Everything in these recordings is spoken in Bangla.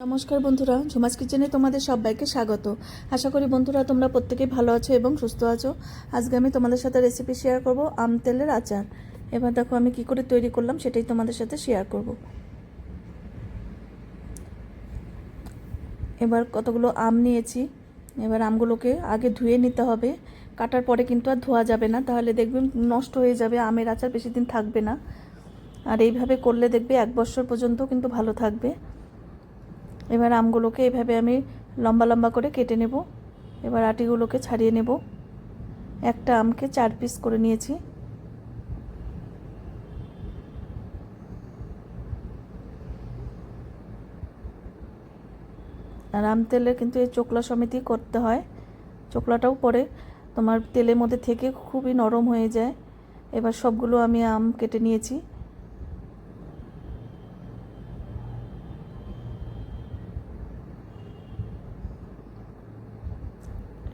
নমস্কার বন্ধুরা, ঝুমাস কিচেনে তোমাদের সবাইকে স্বাগত। আশা করি বন্ধুরা তোমরা প্রত্যেকেই ভালো আছো এবং সুস্থ আছো। আজকে আমি তোমাদের সাথে রেসিপি শেয়ার করব আম তেলের আচার। এবার দেখো আমি কি করে তৈরি করলাম সেটাই তোমাদের সাথে শেয়ার করব। এবার কতগুলো আম নিয়েছি। এবার আমগুলোকে আগে ধুয়ে নিতে হবে। কাটার পরে কিন্তু আর ধোয়া যাবে না, তাহলে দেখবেন নষ্ট হয়ে যাবে, আমের আচার বেশি দিন থাকবে না। আর এইভাবে করলে দেখবে এক বছর পর্যন্ত কিন্তু ভালো থাকবে। এবার আমগুলোকে এভাবে আমি লম্বা লম্বা করে কেটে নেব। এবার আটিগুলোকে ছাড়িয়ে নেব। একটা আমকে চার পিস করে নিয়েছি। আর আম তেলে কিন্তু এই চোকলা সমিতি করতে হয়। চোকলাটাও পরে তোমার তেলের মধ্যে থেকে খুবই নরম হয়ে যায়। এবার সবগুলো আমি আম কেটে নিয়েছি।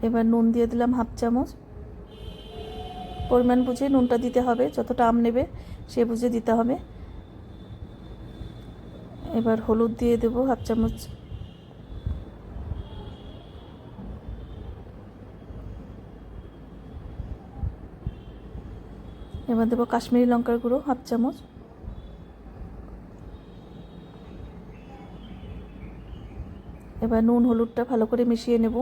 এবার নুন দিয়ে দিলাম হাফ চামচ। পরিমাণ বুঝে নুনটা দিতে হবে, যতটা আম নেবে সে বুঝে দিতে হবে। এবার হলুদ দিয়ে দেবো হাফ চামচ। এবার দেবো কাশ্মীরি লঙ্কার গুঁড়ো হাফ চামচ। এবার নুন হলুদটা ভালো করে মিশিয়ে নেব।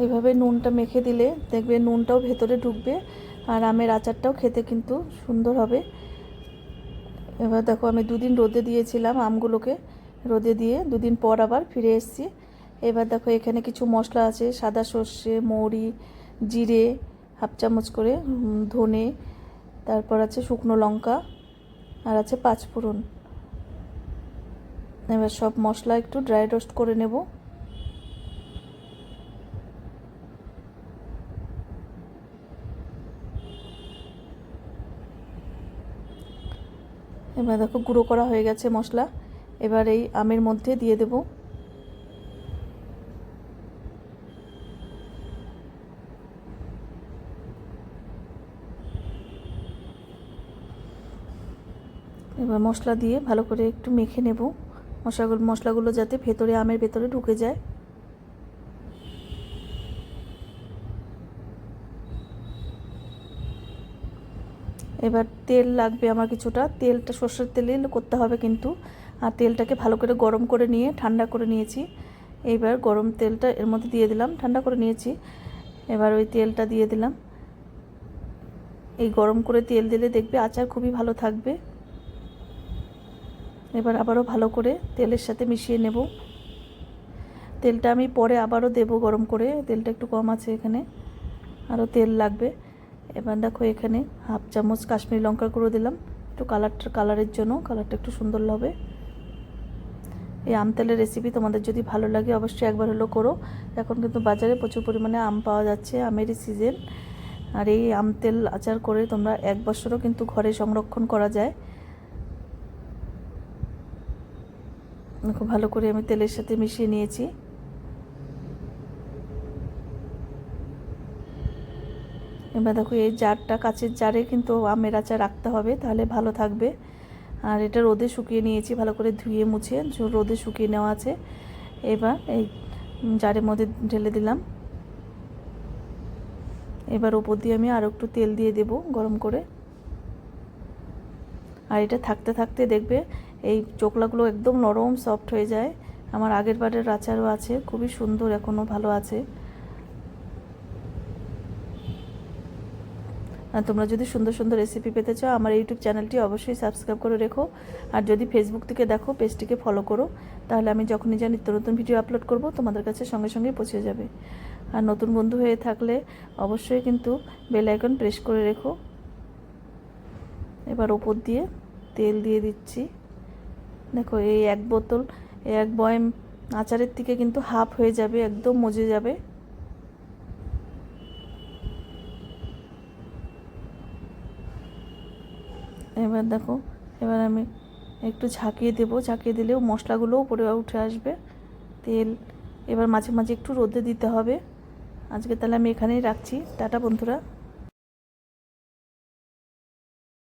এইভাবে নুনটা মেখে দিলে দেখবে নুনটাও ভেতরে ঢুকবে আর আমের আচারটাও খেতে কিন্তু সুন্দর হবে। এবার দেখো আমি দুদিন রোদে দিয়েছিলাম আমগুলোকে, রোদে দিয়ে দুদিন পর আবার ফিরে এসেছি। এবার দেখো এখানে কিছু মশলা আছে, সাদা সর্ষে, মৌরি, জিরে, হাফ চামচ করে ধনে, তারপর আছে শুকনো লঙ্কা আর আছে পাঁচফোড়ন। এবার সব মশলা একটু ড্রাই রোস্ট করে নেব। এবার দেখো গুঁড়ো করা হয়ে গেছে মশলা। এবার এই আমের মধ্যে দিয়ে দেব। এবার মশলা দিয়ে ভালো করে একটু মেখে নেব। মশলাগুলো মশলাগুলো যাতে ভেতরে আমের ভেতরে ঢুকে যায়। এবার তেল লাগবে আমার কিছুটা। তেলটা সর্ষের তেলে করতে হবে কিন্তু। আর তেলটাকে ভালো করে গরম করে নিয়ে ঠান্ডা করে নিয়েছি। এইবার গরম তেলটা এর মধ্যে দিয়ে দিলাম, ঠান্ডা করে নিয়েছি। এবার ওই তেলটা দিয়ে দিলাম। এই গরম করে তেল দিলে দেখবে আচার খুবই ভালো থাকবে। এবার আবারও ভালো করে তেলের সাথে মিশিয়ে নেব। তেলটা আমি পরে আবারও দেব গরম করে। তেলটা একটু কম আছে এখানে। আরও তেল লাগবে। এবার দেখো এখানে হাফ চামচ কাশ্মীরি লঙ্কার গুঁড়ো দিলাম। একটু কালারটা, কালারের জন্য কালারটা একটু সুন্দর হবে। এই আম তেলের রেসিপি তোমাদের যদি ভালো লাগে অবশ্যই একবার হলো করো। এখন কিন্তু বাজারে প্রচুর পরিমাণে আম পাওয়া যাচ্ছে, আমেরই সিজন আর এই আম তেল আচার করে তোমরা এক বছরও কিন্তু ঘরে সংরক্ষণ করা যায়। খুব ভালো করে আমি তেলের সাথে মিশিয়ে নিয়েছি। এবার দেখো এই জারটা, কাচের জারে কিন্তু আমের আচার রাখতে হবে, তাহলে ভালো থাকবে। আর এটা রোদে শুকিয়ে নিয়েছি, ভালো করে ধুয়ে মুছে রোদে শুকিয়ে নেওয়া আছে। এবার এই জারের মধ্যে ঢেলে দিলাম। এবার ওপর দিয়ে আমি আরও একটু তেল দিয়ে দেব গরম করে। আর এটা থাকতে থাকতে দেখবে এই চোকলাগুলো একদম নরম, সফট হয়ে যায়। আমার আগের বারের আচারও আছে, খুবই সুন্দর এখনও ভালো আছে আর তোমরা যদি সুন্দর সুন্দর রেসিপি পেতে চাও, আমার ইউটিউব চ্যানেলটি অবশ্যই সাবস্ক্রাইব করে রেখো। আর যদি ফেসবুক থেকে দেখো পেজটিকে ফলো করো, তাহলে আমি যখনই যা নিত্য নতুন ভিডিও আপলোড করব, তোমাদের কাছে সঙ্গে সঙ্গে পৌঁছে যাবে। আর নতুন বন্ধু হয়ে থাকলে অবশ্যই কিন্তু বেল আইকন প্রেস করে রেখো। এবার ওপর দিয়ে তেল দিয়ে দিচ্ছি। দেখো, এই এক বোতল, এক বয়ম আচারের থেকে কিন্তু হাফ হয়ে যাবে, একদম মজে যাবে। এবার দেখো, এবার আমি একটু ঝাঁকিয়ে দেবো। ঝাঁকিয়ে দিলেও মশলাগুলোও উপরে উঠে আসবে। তেল এবার মাঝে মাঝে একটু রোদে দিতে হবে। আজকে তাহলে আমি এখানেই রাখছি। টাটা বন্ধুরা।